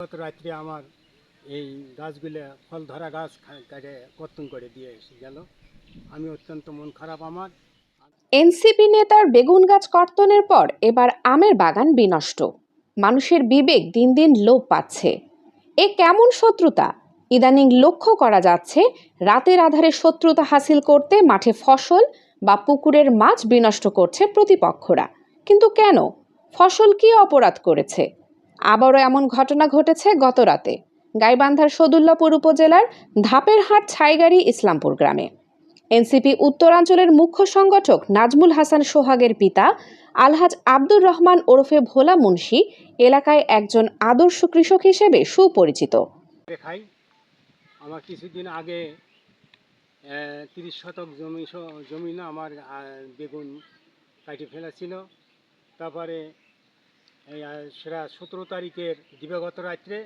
গত রাত্রে আমার এই গাছগুলো ফল ধরা গাছ কর্তন করে দিয়ে এসে গেল। আমি অত্যন্ত মন খারাপ আমার। এনসিপি নেতার বেগুন গাছ কর্তনের পর এবার আমের বাগান বিনষ্ট। মানুষের বিবেক দিন দিন লোপ পাচ্ছে। এ কেমন শত্রুতা? ইদানিং লক্ষ্য করা যাচ্ছে, রাতের আধারে শত্রুতা হাসিল করতে মাঠে ফসল বা পুকুরের মাছ বিনষ্ট করছে প্রতিপক্ষরা। কিন্তু কেন? ফসল কি অপরাধ করেছে? আবারও এমন ঘটনা ঘটেছে গত রাতে গাইবান্ধার সদুল্লাপুর উপজেলার ধাপেরহাট ছাইগাড়ি ইসলামপুর গ্রামে। এনসিপি উত্তরাঞ্চলের মুখ্য সংগঠক নাজমুল হাসান সোহাগের পিতা আলহাজ আব্দুর রহমান ওরফে ভোলা মুন্সি এলাকায় একজন আদর্শ কৃষক হিসেবে সুপরিচিত। করে খাই আমার কিছুদিন আগে তিরিশ শতক জমি জমি না আমার বেগুন কাটি ফেলেছিল তারপরে এই আহ, সেটা সতেরো তারিখের দিবাগত রাত্রে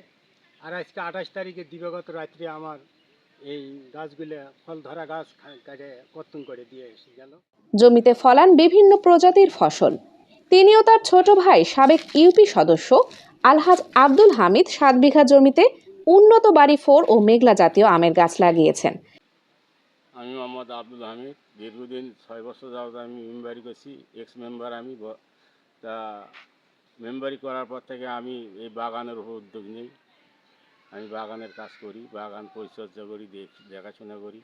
আর আজকে আঠাশ তারিখের দিবাগত রাত্রে আমার এই গাছগুলো ফল ধরা গাছ কর্তন করে দিয়ে এসে গেল। জমিতে ফলান বিভিন্ন প্রজাতির ফসল। তিনিও তার ছোট ভাই সাবেক ইউপি সদস্য আলহাজ আব্দুল হামিদ সাত বিঘা জমিতে উন্নত বাড়ি ফোর ও মেঘলা জাতীয় আমের গাছ লাগিয়েছেন। আমি মোহাম্মদ আব্দুল হামিদ। দীর্ঘদিন ছয় বছর যাবত আমি মেম্বারি করছি এক্স মেম্বার আমি তা মেম্বারি করার পর থেকে আমি এই বাগানের উপর উদ্যোগ নিই। আমি বাগানের কাজ করি, বাগান পরিচর্যা করি, দেখ- দেখাশোনা করি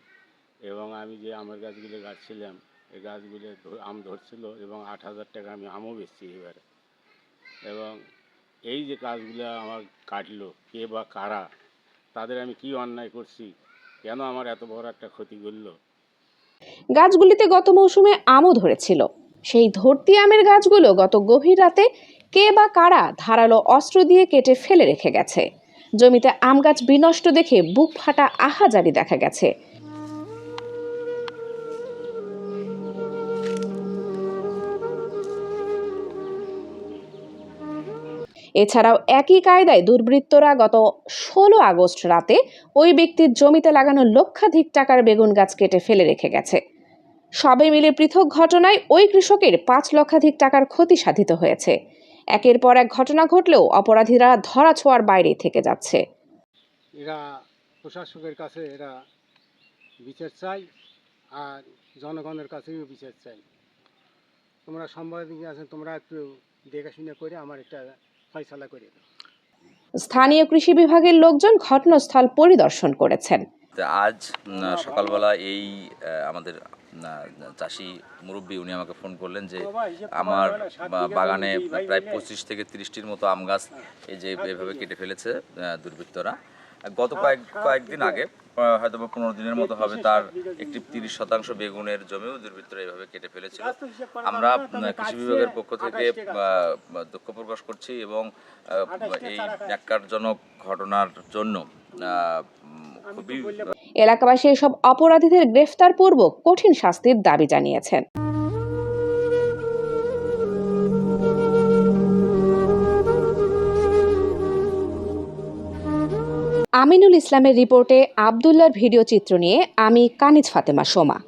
এবং আমি যে আমের গাছগুলো গাছছিলাম এই গাছগুলো আম ধরছিল এবং আট হাজার টাকা আমি আমও বেচছি এবারে। এবং এই যে কাজগুলো আমার কাটলো, কে বা কারা, তাদের আমি কি অন্যায় করছি, কেন আমার এত বড় একটা ক্ষতি করল? গাছগুলিতে গত মৌসুমে আমও ধরেছিল। সেই ধরতি আমের গাছগুলো গত গভীর রাতে কে বা কারা ধারালো অস্ত্র দিয়ে কেটে ফেলে রেখে গেছে? জমিতে আম গাছ বিনষ্ট দেখে বুক ফাটা আহাজারি দেখা গেছে। এছাড়াও একই কায়দায় দুর্বৃত্তরা গত ষোলো আগস্ট রাতে ওই ব্যক্তির জমিতে লাগানো লক্ষাধিক টাকার বেগুন গাছ কেটে ফেলে রেখে গেছে। সবে মিলে পৃথক ঘটনায় ওই কৃষকের পাঁচ লক্ষাধিক টাকার ক্ষতি সাধিত হয়েছে। একের পর এক ঘটনা ঘটলেও অপরাধীরা ধরা ছোঁয়ার বাইরেই থেকে যাচ্ছে। এরা প্রশাসকের কাছে এরা বিচার চাই আর জনগণের কাছেও বিচার চাই তোমরা সাংবাদিক আছেন তোমরা একটু দেখাশোনা করে আমার একটা ফয়সালা করে দাও। স্থানীয় কৃষি বিভাগের লোকজন ঘটনাস্থল পরিদর্শন করেছেন। আজ সকালবেলা এই আমাদের চাষি মুরব্বী উনি আমাকে ফোন করলেন যে আমার বাগানে প্রায় পঁচিশ থেকে তিরিশটির মতো আম গাছ এই যে এভাবে কেটে ফেলেছে দুর্বৃত্তরা। গত কয়েক কয়েকদিন আগে হয়তো বা পনেরো দিনের মতো হবে তার একটি তিরিশ শতাংশ বেগুনের জমিও দুর্বৃত্তরা এভাবে কেটে ফেলেছিল। আমরা কৃষি বিভাগের পক্ষ থেকে দুঃখ প্রকাশ করছি এবং এই ন্যাক্কারজনক ঘটনার জন্য খুবই এলাকাবাসী এসব অপরাধীদের গ্রেফতার পূর্বক কঠিন শাস্তির দাবি জানিয়েছেন। আমিনুল ইসলামের রিপোর্টে আবদুল্লার ভিডিও চিত্র নিয়ে আমি কানিজ ফাতেমা সোমা।